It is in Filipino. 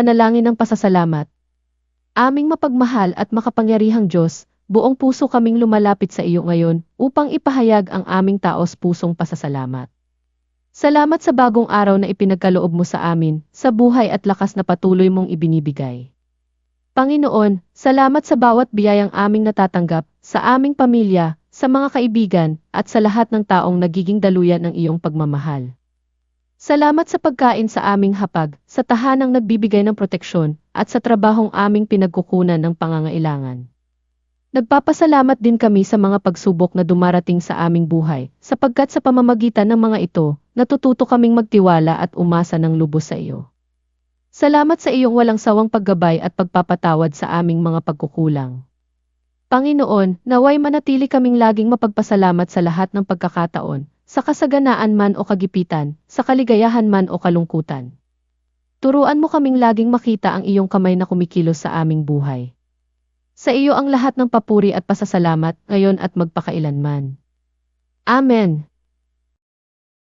panalangin ng pasasalamat. Aming mapagmahal at makapangyarihang Diyos, buong puso kaming lumalapit sa iyo ngayon upang ipahayag ang aming taos pusong pasasalamat. Salamat sa bagong araw na ipinagkaloob mo sa amin, sa buhay at lakas na patuloy mong ibinibigay. Panginoon, salamat sa bawat biyayang aming natatanggap, sa aming pamilya, sa mga kaibigan, at sa lahat ng taong nagiging daluyan ng iyong pagmamahal. Salamat sa pagkain sa aming hapag, sa tahanang nagbibigay ng proteksyon, at sa trabahong aming pinagkukunan ng pangangailangan. Nagpapasalamat din kami sa mga pagsubok na dumarating sa aming buhay, sapagkat sa pamamagitan ng mga ito, natututo kaming magtiwala at umasa ng lubos sa iyo. Salamat sa iyong walang sawang paggabay at pagpapatawad sa aming mga pagkukulang. Panginoon, naway manatili kaming laging mapagpasalamat sa lahat ng pagkakataon, sa kasaganaan man o kagipitan, sa kaligayahan man o kalungkutan. Turuan mo kaming laging makita ang iyong kamay na kumikilos sa aming buhay. Sa iyo ang lahat ng papuri at pasasalamat ngayon at magpakailanman. Amen.